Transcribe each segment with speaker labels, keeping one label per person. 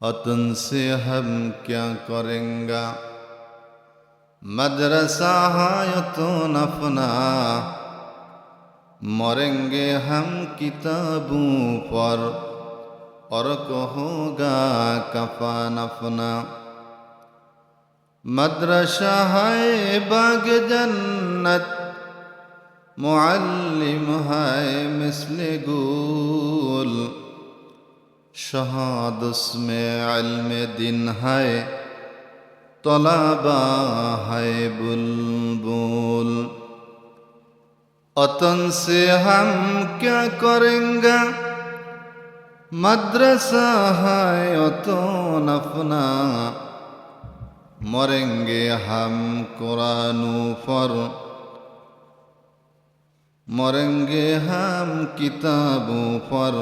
Speaker 1: और तुमसे हम क्या करेंगे मदरसा है तो नफना मरेंगे हम किताबों पर और कहोगा कफा नफना मदरसा है बाग जन्नत मुअल्लिम है मिसल गुल শহাদসমে আলমে দিন হায় তলাবা হায় বুলবুল অতন সে হাম ক্যা করেঙ্গা মাদ্রাসা হায় অত নফনা মরেঙ্গে হাম কোরানু ফর মরেঙ্গে হাম কিতাবু ফর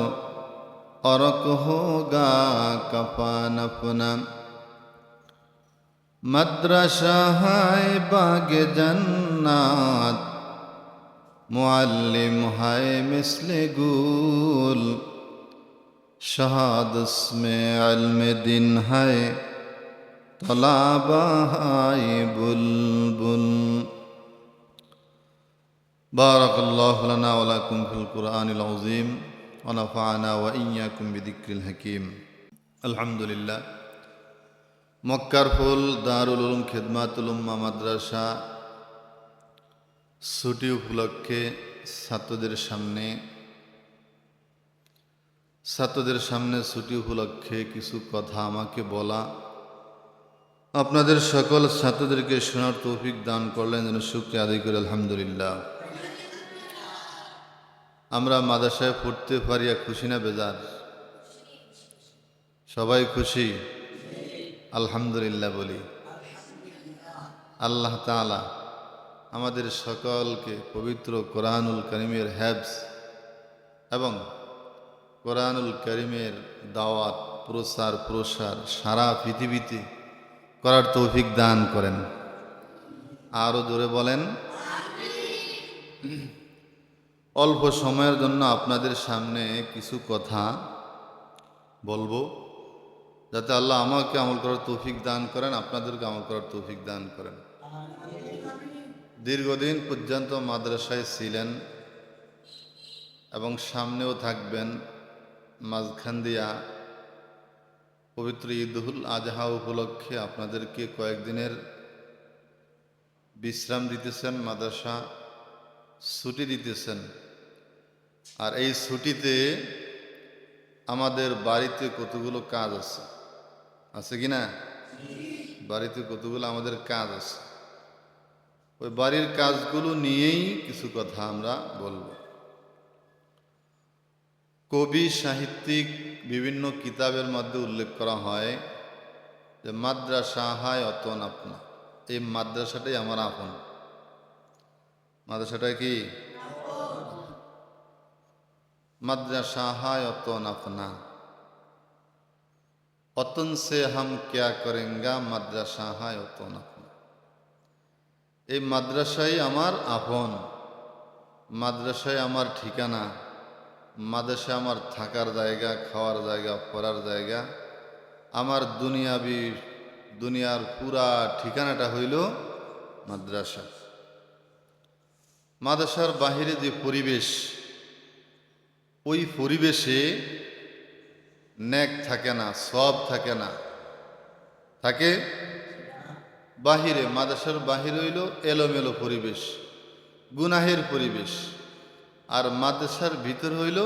Speaker 1: अर्क होगा कफन अपना मद्रसा है बाग जन्नात मुअल्लिम है मिसल गुल शहादस में अलम दिन है तलाबा है बुलबुल बारक अल्लाह लना वलकुम फिल कुरान अज़ीम ونفعنا وإياكم بذكر الحكيم الحمد لله মক্কার ফুল দারুল উলুম খেদমাতুল উম্মা মাদ্রাসা ছুটি উপলক্ষে ছাত্রদের সামনে ছাত্রদের সামনে ছুটি উপলক্ষে কিছু কথা আমাকে বলা আপনাদের সকল ছাত্রদেরকে শোনার তৌফিক দান করলেন যেন শুক্রিয়া আদায় করে আলহামদুলিল্লাহ আমরা মাদ্রাসায় পড়তে পারিয়া খুশি না বেজার? সবাই খুশি? আলহামদুলিল্লাহ বলি। আল্লাহ তালা আমাদের সকলকে পবিত্র কোরআনুল করিমের হ্যাবস এবং কোরআনুল করিমের দাওয়াত, প্রসার প্রসার সারা পৃথিবীতে করার তৌফিক দান করেন। আরও জোরে বলেন। অল্প সময়ের জন্য আপনাদের সামনে কিছু কথা বলব, যাতে আল্লাহ আমাকে আমল করার তৌফিক দান করেন, আপনাদেরকে আমল করার তৌফিক দান করেন। দীর্ঘদিন পর্যন্ত মাদ্রাসায় ছিলেন এবং সামনেও থাকবেন মাঝখান দিয়া পবিত্র ঈদুল আজহা উপলক্ষে আপনাদেরকে কয়েকদিনের বিশ্রাম দিতেছেন মাদ্রাসা ছুটি দিতেছেন। আর এই ছুটিতে আমাদের বাড়িতে কতগুলো কাজ আছে? আছে কি না? বাড়িতে কতগুলো আমাদের কাজ আছে। ওই বাড়ির কাজগুলো নিয়েই কিছু কথা আমরা বলব। কবি, সাহিত্যিক বিভিন্ন কিতাবের মধ্যে উল্লেখ করা হয় যে, মাদ্রাসা হায় অতন আপনা। এই মাদ্রাসাটাই আমার আপন। মাদ্রাসাটা কি? মাদ্রাসা হায় অতন আপনা। অতন সে হাম ক্যা করেঙ্গা মাদ্রাসা হায় অতন আপনা। এই মাদ্রাসাই আমার আপন। মাদ্রাসায় আমার ঠিকানা। মাদ্রাসা আমার থাকার জায়গা, খাওয়ার জায়গা, পড়ার জায়গা। আমার দুনিয়াবি দুনিয়ার পুরা ঠিকানাটা হইল মাদ্রাসা। মাদ্রাসার বাহিরে যে পরিবেশ, ওই পরিবেশে ন্যাক থাকে না, সব থাকে না। থাকে? বাহিরে, মাদ্রাসার বাহিরে হইল এলোমেলো পরিবেশ, গুনাহের পরিবেশ, আর মাদ্রাসার ভিতর হইল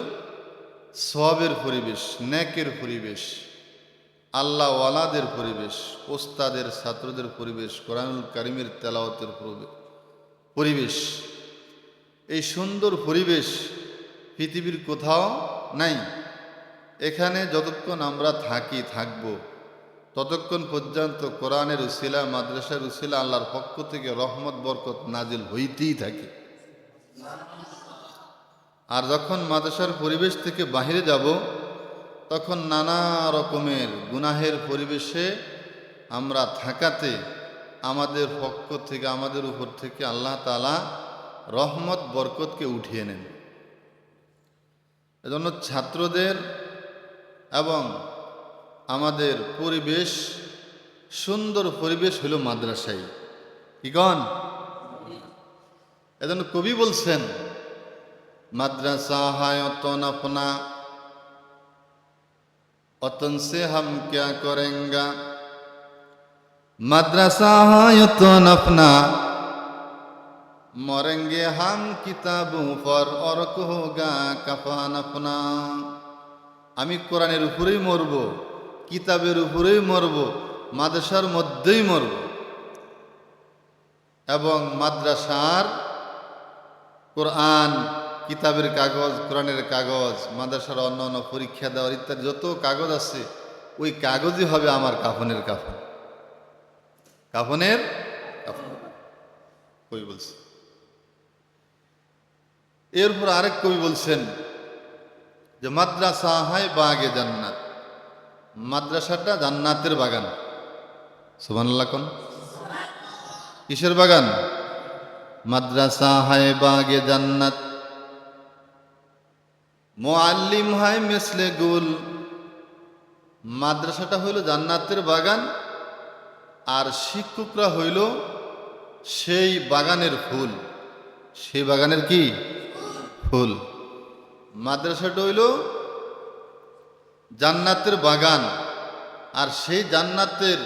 Speaker 1: সবের পরিবেশ, ন্যাকের পরিবেশ আল্লাহ ওয়ালাদের পরিবেশ, ওস্তাদের, ছাত্রদের পরিবেশ, কোরআনুল কারিমের তেলাওয়াতের পরিবেশ। এই সুন্দর পরিবেশ পৃথিবীর কোথাও নাই। এখানে যতক্ষণ আমরা থাকি, থাকব, ততক্ষণ পর্যন্ত কোরআনের উসিলা, মাদ্রাসার উসিলা, আল্লাহর পক্ষ থেকে রহমত, বরকত নাজিল হইতেই থাকে। আর যখন মাদ্রাসার পরিবেশ থেকে বাহিরে যাব, তখন নানা রকমের গুনাহের পরিবেশে আমরা থাকাতে আমাদের পক্ষ থেকে, আমাদের উপর থেকে আল্লাহ তালা রহমত, বরকতকে উঠিয়ে নেন। এজন্য ছাত্রদের এবং আমাদের পরিবেশ, সুন্দর পরিবেশ হলো মাদ্রাসাই। কি এজন্য কবি বলছেন, মাদ্রাসা হায় অতন আপনা, অতন সে হাম ক্যা করেঙ্গা? মাদ্রাসা হায় অতন আপনা মরেঙ্গে হাম কিতাবু পর অরক হোগা কাফান আপনা। আমি কোরআনের উপরেই মরব, কিতাবের উপরেই মরব, মাদ্রাসার মধ্যেই মরব। এবং মাদ্রাসার কোরআন, কিতাবের কাগজ, কোরআনের কাগজ, মাদ্রাসার অন্য অন্য পরীক্ষা দেওয়ার ইত্যাদি যত কাগজ আছে, ওই কাগজই হবে আমার কাফনের কাফন। কাফনের কাফন। কবি বলছে? এরপর আরেক কবি বলছেন যে, মাদ্রাসা হয় বাগে জান্নাত। মাদ্রাসাটা জান্নাতের বাগান। সুবহানাল্লাহ কোন? কিসের বাগান? মাদ্রাসা হায় বাগে জান্নাত। মোয়াল্লিম হায় মেসলে গুল। মাদ্রাসাটা হইল জান্নাতের বাগান, আর শিক্ষকরা হইল সেই বাগানের ফুল। সেই বাগানের কি? ফুল মাদ্রাসাটা হইল জান্নাতের বাগান, আর সেই জান্নাতের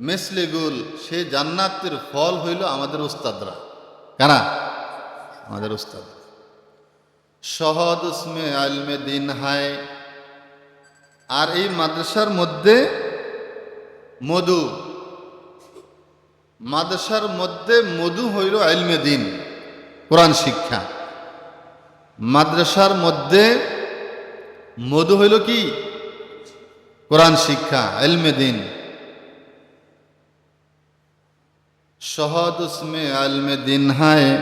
Speaker 1: মেসলেগুল, সেই জান্নাতের ফল হইল আমাদের উস্তাদরা। কারা? আমাদের উস্তাদ। সহদ উসমে আলমে দিন হায়। আর এই মাদ্রাসার মধ্যে মধু। মাদ্রাসার মধ্যে মধু হইল আলমে দিন, কোরআন শিক্ষা। মাদ্রাসার মধ্যে মধু হইল কি? কোরআন শিক্ষা, এলমে দিন। শহদ উসমে আলমে হায়,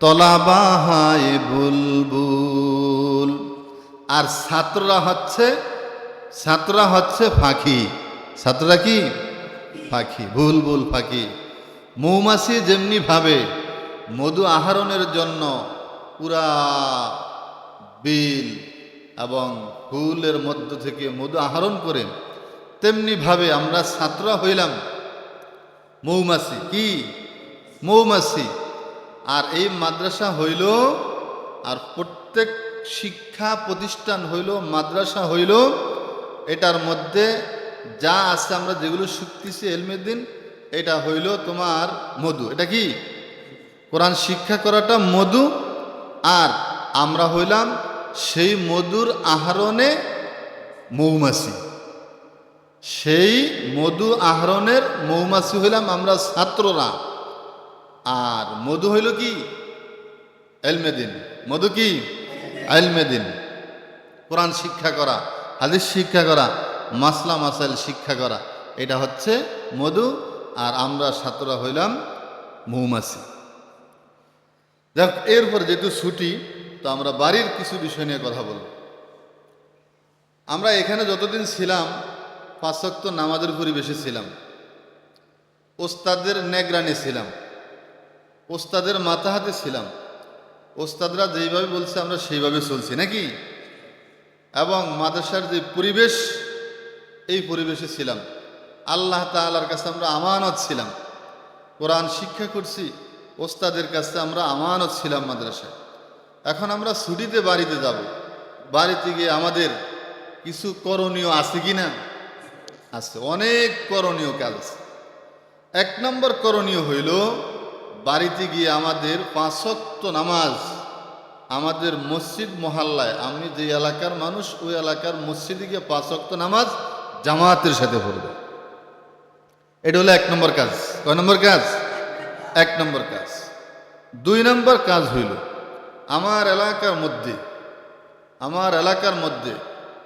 Speaker 1: তলাবা হায় বুলবুল। আর ছাত্ররা হচ্ছে ছাত্ররা হচ্ছে ফাঁকি। ছাত্ররা কি? পাখি বুলবুল পাখি মৌমাছি যেমনি ভাবে, মধু আহরণের জন্য পুরা বিল এবং ফুলের মধ্য থেকে মধু আহরণ করে তেমনি ভাবে আমরা ছাত্ররা হইলাম মৌমাছি। কি? মৌমাছি। আর এই মাদ্রাসা হইল, আর প্রত্যেক শিক্ষা প্রতিষ্ঠান হইল, মাদ্রাসা হইল, এটার মধ্যে যা আছে আমরা যেগুলো শিখতেছি এলমের দিন, এটা হইল তোমার মধু। এটা কি? কোরআন শিক্ষা করাটা মধু আর আমরা হইলাম সেই মধুর আহরণে মৌমাছি। সেই মধু আহরণের মৌমাছি হইলাম আমরা ছাত্ররা। আর মধু হইল কি? এলমেদিন। মধু কি? এলমেদিন। কোরআন শিক্ষা করা, হাদিস শিক্ষা করা, মাসলা মাসাইল শিক্ষা করা, এটা হচ্ছে মধু। আর আমরা ছাত্ররা হইলাম মৌমাছি। যাক, এরপর যেহেতু ছুটি, তো আমরা বাড়ির কিছু বিষয় নিয়ে কথা বলব। আমরা এখানে যতদিন ছিলাম পাঁচক্ত নামাজের পরিবেশে ছিলাম। ওস্তাদের নেগরানি ছিলাম। ওস্তাদের মাথা হাতে ছিলাম। ওস্তাদরা যেইভাবে বলছে, আমরা সেইভাবে চলছি, নাকি? এবং মাদ্রাসার যে পরিবেশ, এই পরিবেশে ছিলাম। আল্লাহ তালার কাছে আমরা আমানত ছিলাম। কোরআন শিক্ষা করছি ওস্তাদের কাছে আমরা আমানত ছিলাম মাদ্রাসায়। এখন আমরা ছুটিতে বাড়িতে যাব। বাড়িতে গিয়ে আমাদের কিছু করণীয় আছে কি না আছে, অনেক করণীয় কাজ আছে। এক নম্বর করণীয় হইল, বাড়িতে গিয়ে আমাদের পাঁচত্ব নামাজ আমাদের মসজিদ মহল্লায়, আমি যে এলাকার মানুষ, ওই এলাকার মসজিদে গিয়ে পাঁচক্ত নামাজ জামাতের সাথে পড়বে। এটা হলো এক নম্বর কাজ। কয় নম্বর কাজ? এক নম্বর কাজ। দুই নম্বর কাজ হইল, আমার এলাকার মধ্যে, আমার এলাকার মধ্যে,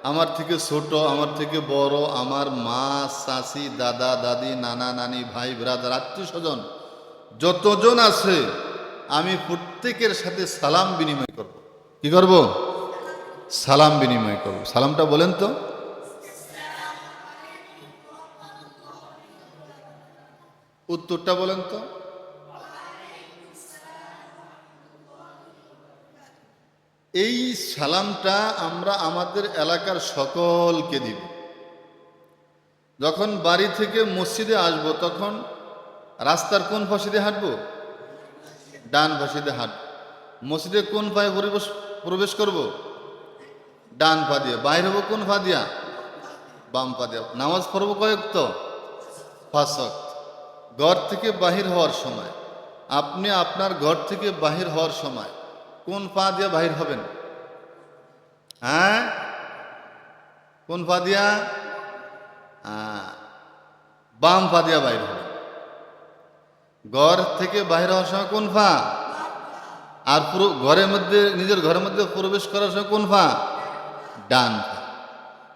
Speaker 1: আমার থেকে ছোট, আমার থেকে বড়, আমার মা, চাচি, দাদা, দাদি, নানা, নানি, ভাই, ব্রাদার, আত্মীয় স্বজন, যতজন আছে, আমি প্রত্যেকের সাথে সালাম বিনিময় করব। কি করব? সালাম বিনিময় করব। সালামটা বলেন তো। উত্তরটা বলেন তো। এই সালামটা আমরা আমাদের এলাকার সকলকে দিব। যখন বাড়ি থেকে মসজিদে আসব তখন রাস্তার কোন ফাঁসিতে হাঁটবো? ডান ফাঁসিতে হাঁটব। মসজিদে কোন পায়ে প্রবেশ প্রবেশ করব? ডান পা দিয়ে। বাইর হব কোন পা দিয়া? বাম পা দিয়া। নামাজ পড়ব কয়েক তো? ফাঁসক ঘর থেকে বাহির হওয়ার সময়। আপনি আপনার ঘর থেকে বাহির হওয়ার সময় কোন পা দিয়ে বাহির হবেন? হ্যাঁ? কোন পা দিয়া? বাম পা দিয়া বাহির হবেন। ঘর থেকে বাহির হওয়ার সময় কোন পা? আর পুরো ঘরের মধ্যে, নিজের ঘরের মধ্যে প্রবেশ করার সময় কোন পা? ডান পা।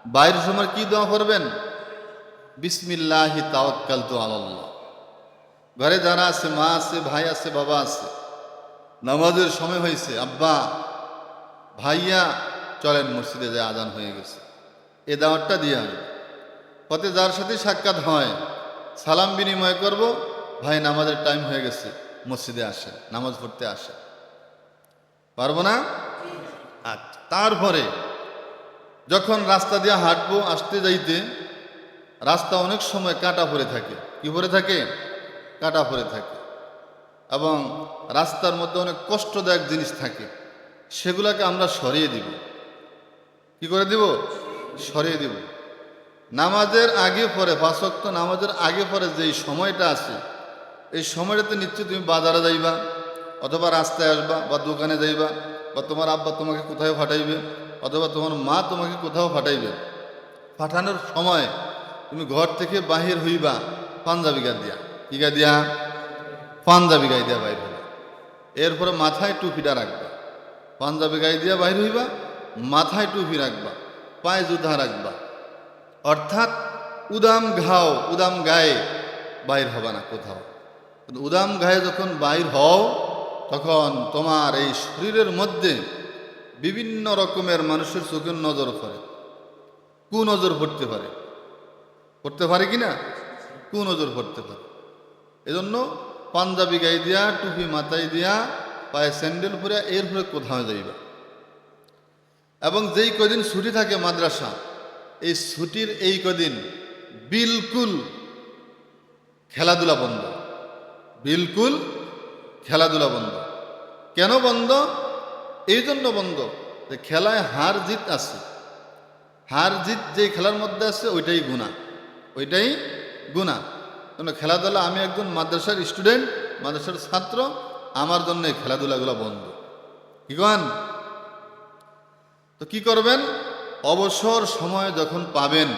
Speaker 1: বাইরের সময় কি দোয়া করবেন? বিসমিল্লাহি তাওয়াক্কাল তো আল্লাহ ঘরে যারা আছে, মা আছে, ভাই আছে, বাবা আছে নামাজের সময় হয়েছে, আব্বা, ভাইয়া চলেন মসজিদে যায় আজান হয়ে গেছে। এ দাওয়াতটা দিয়ে আনবে পথে যার সাথে সাক্ষাৎ হয়, সালাম বিনিময় করব, ভাই নামাজের টাইম হয়ে গেছে, মসজিদে আসে নামাজ পড়তে আসে পারব না? আচ্ছা তারপরে যখন রাস্তা দিয়ে হাঁটবো, আসতে যাইতে রাস্তা অনেক সময় কাটা পড়ে থাকে। কি পড়ে থাকে? কাটা পড়ে থাকে। এবং রাস্তার মধ্যে অনেক কষ্টদায়ক জিনিস থাকে, সেগুলোকে আমরা সরিয়ে দিব। কি করে দিব? সরিয়ে দিব। নামাজের আগে পরে ফাঁসক্ত নামাজের আগে পরে যেই সময়টা আছে, এই সময়টাতে নিশ্চয় তুমি বাজারে যাইবা, অথবা রাস্তায় আসবা, বা দোকানে যাইবা, বা তোমার আব্বা তোমাকে কোথাও ফাটাইবে অথবা তোমার মা তোমাকে কোথাও ফাটাইবে পাঠানোর সময় তুমি ঘর থেকে বাহির হইবা পাঞ্জাবি গা দিয়া কি গা দিয়া পাঞ্জাবি গাই দিয়া বাইর হইবা। এরপরে মাথায় টুপিটা রাখবা। পাঞ্জাবি গাই দিয়া বাইর হইবা, মাথায় টুপি রাখবা, পায়ে জুতা রাখবা। অর্থাৎ উদাম ঘাও, উদাম গায়ে বাইর হবে না কোথাও। উদাম গায়ে যখন বাইর হও, তখন তোমার এই শরীরের মধ্যে বিভিন্ন রকমের মানুষের চোখের নজর পড়ে কু নজর পড়তে পারে। পড়তে পারে কি না? কু নজর পড়তে পারে। এজন্য পাঞ্জাবি গাই দিয়া, টুপি মাথায় দিয়া, পায়ে স্যান্ডেল পরে এরপরে কোথাও যাইবা। এবং যেই কদিন ছুটি থাকে মাদ্রাসা, এই ছুটির এই কদিন বিলকুল খেলাধুলা বন্ধ। বিলকুল খেলাধুলা বন্ধ। কেন বন্ধ? এই জন্য বন্ধ যে খেলায় হার জিত আছে। হার জিত যে খেলার মধ্যে আছে, ওইটাই গুণা ওইটাই গুণা কেন খেলাধুলা, আমি একজন মাদ্রাসার স্টুডেন্ট, মাদ্রাসার ছাত্র, আমার জন্য এই খেলাধুলাগুলো বন্ধ। কি কন? তো কি করবেন? অবসর সময় যখন পাবেন,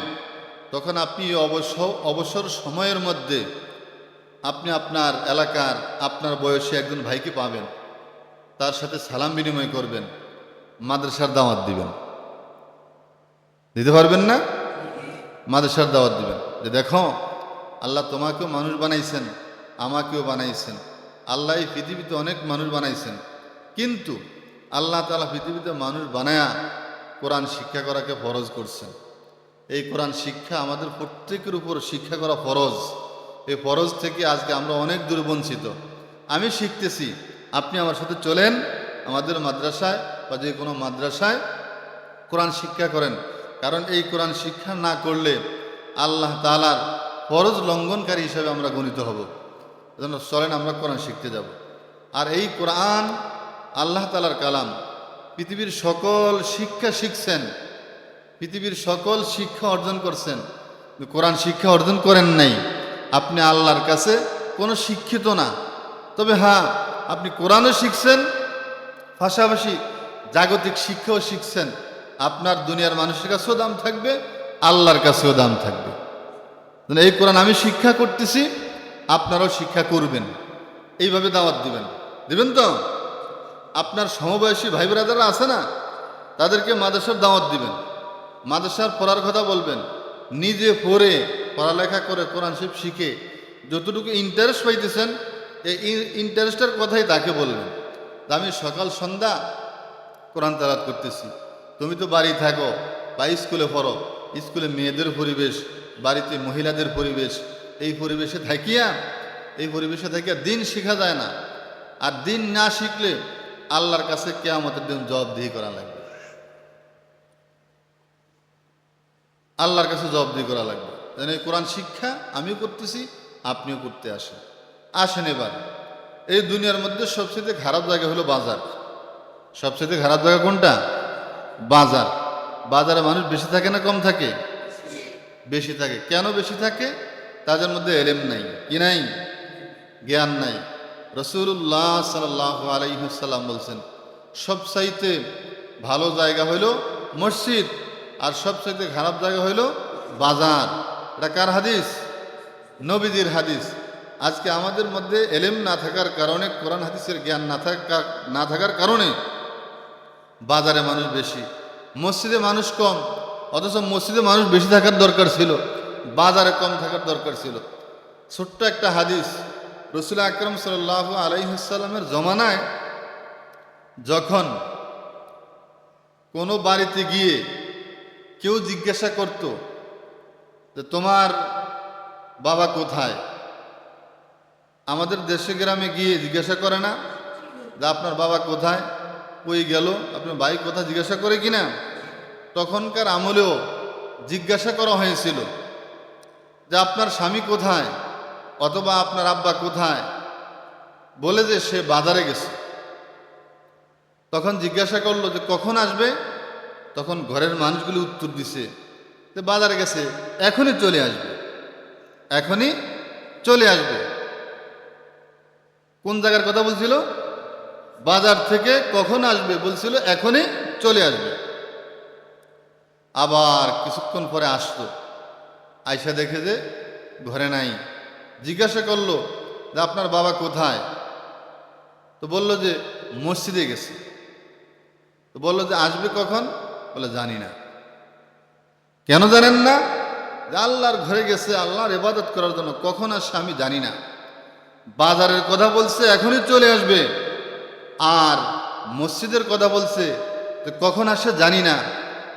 Speaker 1: তখন আপনি অবসর অবসর সময়ের মধ্যে আপনি আপনার এলাকার আপনার বয়সী একজন ভাইকে পাবেন। তার সাথে সালাম বিনিময় করবেন, মাদ্রাসার দাওয়াত দিবেন। দিতে পারবেন না? মাদ্রাসার দাওয়াত দিবেন। যে দেখো আল্লাহ তোমাকেও মানুষ বানাইছেন, আমাকেও বানাইছেন। আল্লাহ এই পৃথিবীতে অনেক মানুষ বানাইছেন। কিন্তু আল্লাহ তালা পৃথিবীতে মানুষ বানায়া কোরআন শিক্ষা করাকে ফরজ করছেন। এই কোরআন শিক্ষা আমাদের প্রত্যেকের উপর শিক্ষা করা ফরজ। এই ফরজ থেকে আজকে আমরা অনেক দূর বঞ্চিত। আমি শিখতেছি, আপনি আমার সাথে চলেন আমাদের মাদ্রাসায় বা যে কোনো মাদ্রাসায় কোরআন শিক্ষা করেন। কারণ এই কোরআন শিক্ষা না করলে আল্লাহ তালার ফরজ লঙ্ঘনকারী হিসাবে আমরা গণিত হব। এজন্য চলেন আমরা কোরআন শিখতে যাব। আর এই কোরআন, আল্লাহ তালার কালাম, পৃথিবীর সকল শিক্ষা শিখছেন, পৃথিবীর সকল শিক্ষা অর্জন করছেন। কোরআন শিক্ষা অর্জন করেন নাই। আপনি আল্লাহর কাছে কোনো শিক্ষিত না। তবে হ্যাঁ আপনি কোরআনও শিখছেন, পাশাপাশি জাগতিক শিক্ষাও শিখছেন। আপনার দুনিয়ার মানুষের কাছেও দাম থাকবে, আল্লাহর কাছেও দাম থাকবে। এই কোরআন আমি শিক্ষা করতেছি, আপনারাও শিক্ষা করবেন। এইভাবে দাওয়াত দিবেন। দিবেন তো? আপনার সমবয়সী ভাই ব্রাদাররা আছে না? তাদেরকে মাদ্রাসার দাওয়াত দিবেন। মাদ্রাসার পড়ার কথা বলবেন। নিজে পড়ে পড়ালেখা করে কোরআন শিব শিখে যতটুকু ইন্টারেস্ট পাইতেছেন, এই ইন্টারেস্টের কথাই তাকে বলবেন। তা আমি সকাল, সন্ধ্যা কোরআন তালাত করতেছি। তুমি তো বাড়ি থাকো, বা স্কুলে পড়ো, স্কুলে মেয়েদের পরিবেশ বাড়িতে মহিলাদের পরিবেশ, এই পরিবেশে থাকিয়া, এই পরিবেশে থাকিয়া দিন শেখা যায় না। আর দিন না শিখলে আল্লাহর কাছে কেয়ামতের দিন জবাবদিহি করা লাগবে। আল্লাহর কাছে জবাবদিহি করা লাগবে। যেন এই কোরআন শিক্ষা আমিও করতেছি, আপনিও করতে আসেন। আসেন এবার। এই দুনিয়ার মধ্যে সবচেয়ে খারাপ জায়গা হলো বাজার। সবচেয়ে খারাপ জায়গা কোনটা? বাজার। বাজারে মানুষ বেশি থাকে না কম থাকে? বেশি থাকে। কেন বেশি থাকে? তাদের মধ্যে এলেম নাই, কি নাই? জ্ঞান নাই। রসুল্লাহ সাল আলাইসাল্লাম বলছেন, সবচাইতে ভালো জায়গা হইল মসজিদ আর সবচাইতে খারাপ জায়গা হইল বাজার। এটা কার হাদিস? নবীজির হাদিস। আজকে আমাদের মধ্যে এলেম না থাকার কারণে, কোরআন হাদিসের জ্ঞান না থাকার না থাকার কারণে বাজারে মানুষ বেশি, মসজিদে মানুষ কম অথচ মসজিদে মানুষ বেশি থাকার দরকার ছিল, বাজারে কম থাকার দরকার ছিল। ছোট্ট একটা হাদিস, রসুল আকরম সাল আলাইসাল্লামের জমানায় যখন কোনো বাড়িতে গিয়ে কেউ জিজ্ঞাসা করত যে, তোমার বাবা কোথায়? আমাদের দেশে গ্রামে গিয়ে জিজ্ঞাসা করে না যে, আপনার বাবা কোথায়? কই গেল? আপনার ভাই কোথায়? জিজ্ঞাসা করে কিনা? তখনকার আমলেও জিজ্ঞাসা করা হয়েছিল যে আপনার স্বামী কোথায় অথবা আপনার আব্বা কোথায়? বলে যে সে বাজারে গেছে। তখন জিজ্ঞাসা করল যে কখন আসবে? তখন ঘরের মানুষগুলি উত্তর দিছে যে বাজারে গেছে, এখনই চলে আসবে। এখনই চলে আসবে। কোন জায়গার কথা বলছিল? বাজার থেকে কখন আসবে বলছিল, এখনই চলে আসবে। আবার কিছুক্ষণ পরে আসতো আয়সা দেখে যে ঘরে নাই। জিজ্ঞাসা করল যে আপনার বাবা কোথায়? তো বলল যে, মসজিদে গেছে। তো বলল যে, আসবে কখন? বলে, জানি না। কেন জানেন না? যে আল্লাহর ঘরে গেছে, আল্লাহর ইবাদত করার জন্য কখন আসে আমি জানি না। বাজারের কথা বলছে, এখনই চলে আসবে। আর মসজিদের কথা বলছে যে কখন আসে জানি না।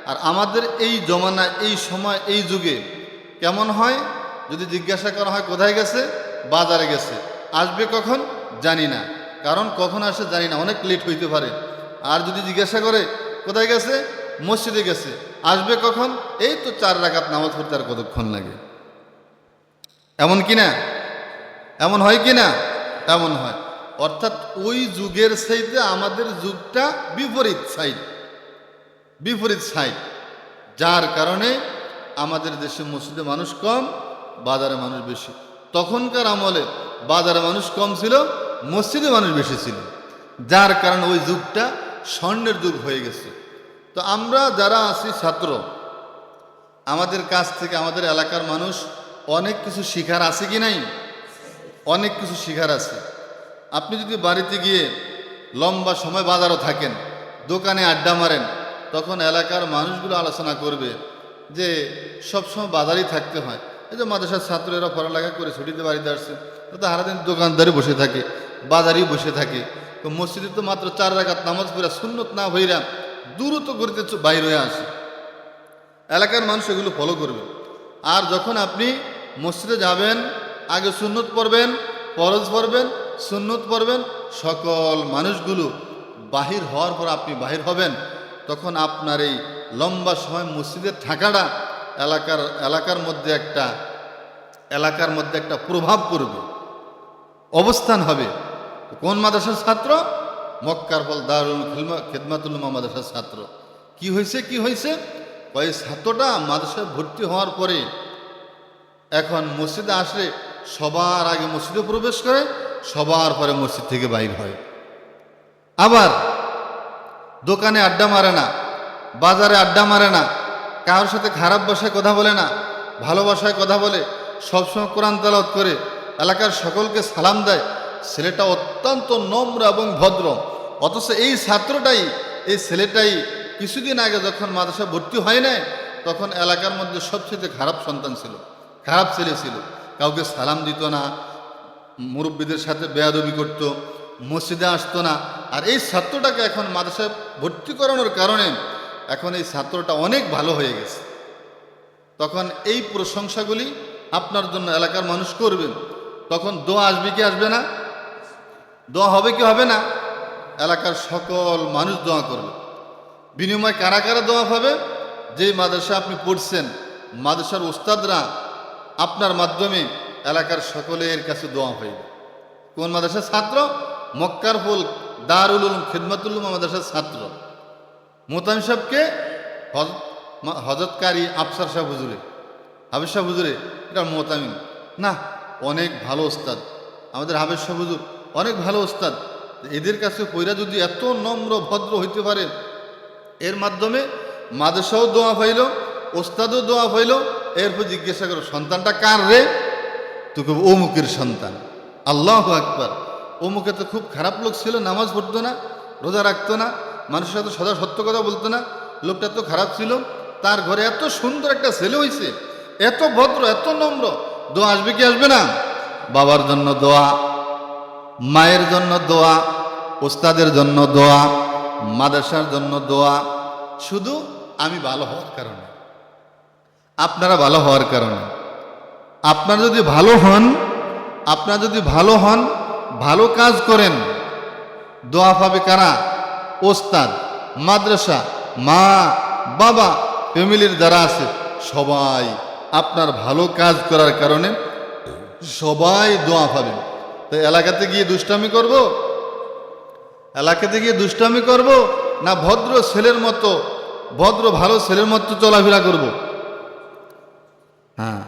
Speaker 1: আর আমাদের এই জমানা এই সময়, এই যুগে কেমন হয়? যদি জিজ্ঞাসা করা হয় কোথায় গেছে? বাজারে গেছে। আসবে কখন? জানি না। কারণ কখন আসে জানি না। অনেক লেট হইতে পারে। আর যদি জিজ্ঞাসা করে কোথায় গেছে? মসজিদে গেছে। আসবে কখন? এই তো চার রাকাত নামাজ পড়তে আর কতক্ষণ লাগে? এমন কি না? এমন হয় কি না? এমন হয়। অর্থাৎ ওই যুগের সাইডে আমাদের যুগটা বিপরীত সাইড বিপরীত সাইড। যার কারণে আমাদের দেশে মসজিদে মানুষ কম, বাজারে মানুষ বেশি। তখনকার আমলে বাজারে মানুষ কম ছিল, মসজিদে মানুষ বেশি ছিল। যার কারণে ওই যুগটা স্বর্ণের যুগ হয়ে গেছে। তো আমরা যারা আছি ছাত্র, আমাদের কাছ থেকে আমাদের এলাকার মানুষ অনেক কিছু শিখার আছে কি নাই? অনেক কিছু শিখার আছে। আপনি যদি বাড়িতে গিয়ে লম্বা সময় বাজারও থাকেন, দোকানে আড্ডা মারেন তখন এলাকার মানুষগুলো আলোচনা করবে যে সবসময় বাজারেই থাকতে হয়। এই যে মাদ্রাসার ছাত্ররা পড়ালেখা করে ছুটিতে বাড়িতে আসছে তো সারাদিন দোকানদারি বসে থাকে, বাজারেই বসে থাকে। তো মসজিদে তো মাত্র চার রাখাত নামাজ পড়া, সুন্নত না হইরা দ্রুত করিতে বাইর হয়ে আসে। এলাকার মানুষ এগুলো ফলো করবে। আর যখন আপনি মসজিদে যাবেন, আগে সুন্নত পড়বেন, ফরজ পড়বেন, সুন্নত পড়বেন, সকল মানুষগুলো বাহির হওয়ার পর আপনি বাহির হবেন। তখন আপনার এই লম্বা সময় মসজিদে থাকাটা এলাকার এলাকার মধ্যে একটা, এলাকার মধ্যে একটা প্রভাব পড়বে, অবস্থান হবে। কোন মাদ্রাসার ছাত্র? মক্কার ফল দারুল খেদমাতুল মাদ্রাসার ছাত্র। কি হয়েছে কি হয়েছে? ওই ছাত্রটা মাদ্রাসায় ভর্তি হওয়ার পরে এখন মসজিদে আসলে সবার আগে মসজিদে প্রবেশ করে, সবার পরে মসজিদ থেকে বাইর হয়। আবার দোকানে আড্ডা মারে না, বাজারে আড্ডা মারে না, কারোর সাথে খারাপ ভাষায় কথা বলে না, ভালো ভাষায় কথা বলে, সবসময় কোরআন তালাত করে, এলাকার সকলকে সালাম দেয়। ছেলেটা অত্যন্ত নম্র এবং ভদ্র, অথচ এই ছাত্রটাই, এই ছেলেটাই কিছুদিন আগে যখন মাদ্রাসা ভর্তি হয় নাই, তখন এলাকার মধ্যে সবচেয়ে খারাপ সন্তান ছিল, খারাপ ছেলে ছিল। কাউকে সালাম দিত না, মুরব্বীদের সাথে বেয়াদবি করত, মসজিদে আসতো না আর এই ছাত্রটাকে এখন মাদ্রাসায় ভর্তি করানোর কারণে এখন এই ছাত্রটা অনেক ভালো হয়ে গেছে। তখন এই প্রশংসাগুলি আপনার জন্য এলাকার মানুষ করবেন। তখন দোয়া আসবে কি আসবে না? দোয়া হবে কি হবে না? এলাকার সকল মানুষ দোয়া করবে। বিনিময় কারা কারা দোয়া পাবে? যে মাদ্রাসা আপনি পড়ছেন, মাদ্রাসার ওস্তাদরা আপনার মাধ্যমে এলাকার সকলের কাছে দোয়া হইবে। কোন মাদ্রাসার ছাত্র? মক্কার ফুল দারুল উলুম, খিদমাতুল উলুম মাদ্রাসার ছাত্র। মোতাম সাহেবকে হজরতকারী আফসার সাহেব হুজুরে হাবিজ সাহেব হুজুরে, এটা মোতামিম না, অনেক ভালো ওস্তাদ। আমাদের হাবিজ সাহেব হুজুর, অনেক ভালো ওস্তাদ। এদের কাছে কইরা যদি এত নম্র, ভদ্র হইতে পারে, এর মাধ্যমে মাদ্রাসাও দোয়া পাইল, ওস্তাদও দোয়া পাইল, এরপর জিজ্ঞাসা করো, সন্তানটা কার রে? তোকে অমুকের সন্তান। আল্লাহ আকবার। অমুকে তো খুব খারাপ লোক ছিল, নামাজ পড়তো না, রোজা রাখতো না, মানুষের সাথে সদা সত্য কথা বলতো না, লোকটা এত খারাপ ছিল। তার ঘরে এত সুন্দর একটা ছেলে হয়েছে এত ভদ্র, এত নম্র, দোয়া আসবে কি আসবে না? বাবার জন্য দোয়া, মায়ের জন্য দোয়া, ওস্তাদের জন্য দোয়া, মাদ্রাসার জন্য দোয়া, শুধু আমি ভালো হওয়ার কারণে। আপনারা ভালো হওয়ার কারণে। আপনারা যদি ভালো হন, আপনারা যদি ভালো হন ভালো কাজ করেন। দোয়া পাবে কারা? ওস্তাদ, মাদ্রাসা, মা, বাবা, ফ্যামিলির যারা আছে, সবাই আপনার ভালো কাজ করার কারণে সবাই দোয়া পাবেন। তো এলাকাতে গিয়ে দুষ্টামি করব? এলাকাতে গিয়ে দুষ্টামি করব? না ভদ্র ছেলের মতো, ভদ্র ভালো ছেলের মতো চলাফেরা করব? হ্যাঁ।